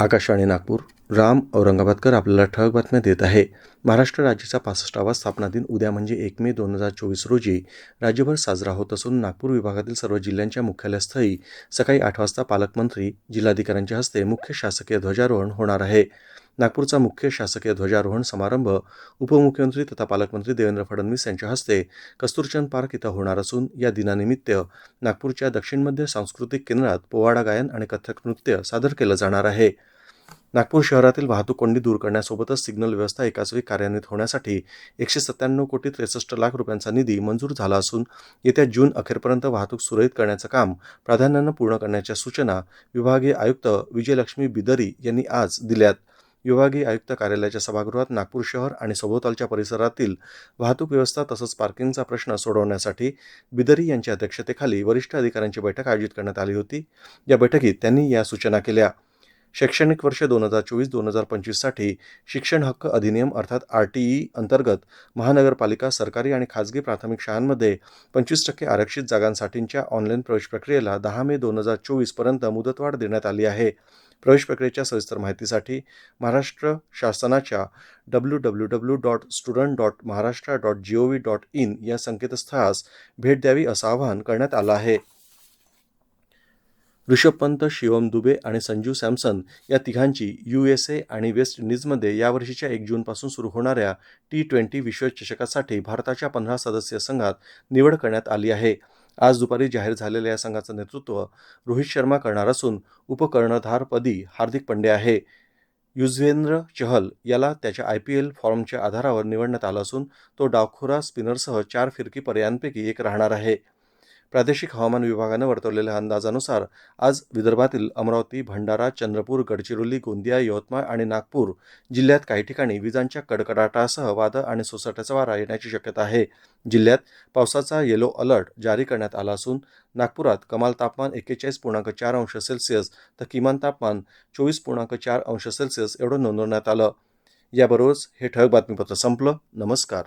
आकाशवाणी नागपूर. राम औरंगाबादकर आपल्याला ठळक बातम्या देत आहे. महाराष्ट्र राज्याचा पासष्टावा स्थापना दिन उद्या म्हणजे एक मे दोन हजार चोवीस रोजी राज्यभर साजरा होत असून नागपूर विभागातील सर्व जिल्ह्यांच्या मुख्यालयस्थळी सकाळी आठ वाजता पालकमंत्री जिल्हाधिकाऱ्यांच्या हस्ते मुख्य शासकीय ध्वजारोहण होणार आहे. नागपूरचा मुख्य शासकीय ध्वजारोहण समारंभ उपमुख्यमंत्री तथा पालकमंत्री देवेंद्र फडणवीस यांच्या हस्ते कस्तुरचंद पार्क इथं होणार असून या दिनानिमित्त नागपूरच्या दक्षिण मध्य सांस्कृतिक केंद्रात पोवाडा गायन आणि कथक नृत्य सादर केलं जाणार आहे. नागपूर शहरातील वाहतूक कोंडी दूर करण्यासोबतच सिग्नल व्यवस्था एकाचवेळी कार्यान्वित होण्यासाठी एकशे सत्त्याण्णव कोटी त्रेसष्ट लाख रुपयांचा निधी मंजूर झाला असून येत्या जून अखेरपर्यंत वाहतूक सुरळीत करण्याचं काम प्राधान्यानं पूर्ण करण्याच्या सूचना विभागीय आयुक्त विजयलक्ष्मी बिदरी यांनी आज दिल्यात. विभागीय आयुक्त कार्यालयाच्या सभागृहात नागपूर शहर आणि सभोवतालच्या परिसरातील वाहतूक व्यवस्था तसंच पार्किंगचा प्रश्न सोडवण्यासाठी बिदरी यांच्या अध्यक्षतेखाली वरिष्ठ अधिकाऱ्यांची बैठक आयोजित करण्यात आली होती. या बैठकीत त्यांनी या सूचना केल्या. शैक्षणिक वर्ष दोन हजार चोवीस दोन हजार पंचवीससाठी शिक्षण हक्क अधिनियम अर्थात आर टी ई अंतर्गत महानगरपालिका सरकारी आणि खाजगी प्राथमिक शाळांमध्ये पंचवीस टक्के आरक्षित जागांसाठीच्या ऑनलाईन प्रवेश प्रक्रियेला दहा मे दोन हजार चोवीसपर्यंत मुदतवाढ देण्यात आली आहे. प्रवेश प्रक्रियेच्या सविस्तर माहितीसाठी महाराष्ट्र शासनाच्या W W W dot student dot Maharashtra dot G O V dot in या संकेतस्थळास भेट द्यावी असं आवाहन करण्यात आलं आहे. ऋषभ पंत शिवम दुबे आणि संजू सॅमसन या तिघांची यू एस ए आणि वेस्ट इंडिजमध्ये यावर्षीच्या एक जूनपासून सुरू होणाऱ्या टी ट्वेंटी विश्वचषकासाठी भारताच्या पंधरा सदस्यीय संघात निवड करण्यात आली आहे. आज दुपारी जाहीर झालेल्या या संघाचं नेतृत्व रोहित शर्मा करणार असून उपकर्णधारपदी हार्दिक पंड्या आहे. युजवेंद्र चहल याला त्याच्या आय पी एल फॉर्मच्या आधारावर निवडण्यात आलं असून तो डावखुरा स्पिनरसह चार फिरकी पर्यायांपैकी एक राहणार आहे. प्रादेशिक हवामान विभागानं वर्तवलेल्या अंदाजानुसार आज विदर्भातील अमरावती भंडारा चंद्रपूर गडचिरोली गोंदिया यवतमाळ आणि नागपूर जिल्ह्यात काही ठिकाणी विजांच्या कडकडाटासह वादळ आणि सोसाट्याचा वारा येण्याची शक्यता आहे. जिल्ह्यात पावसाचा येलो अलर्ट जारी करण्यात आला असून नागपुरात कमाल तापमान एक्केचाळीस पूर्णांक चार अंश सेल्सिअस तर किमान तापमान चोवीस पूर्णांक चार अंश सेल्सिअस एवढं नोंदवण्यात आलं. याबरोबरच हे ठळक बातमीपत्र संपलं. नमस्कार.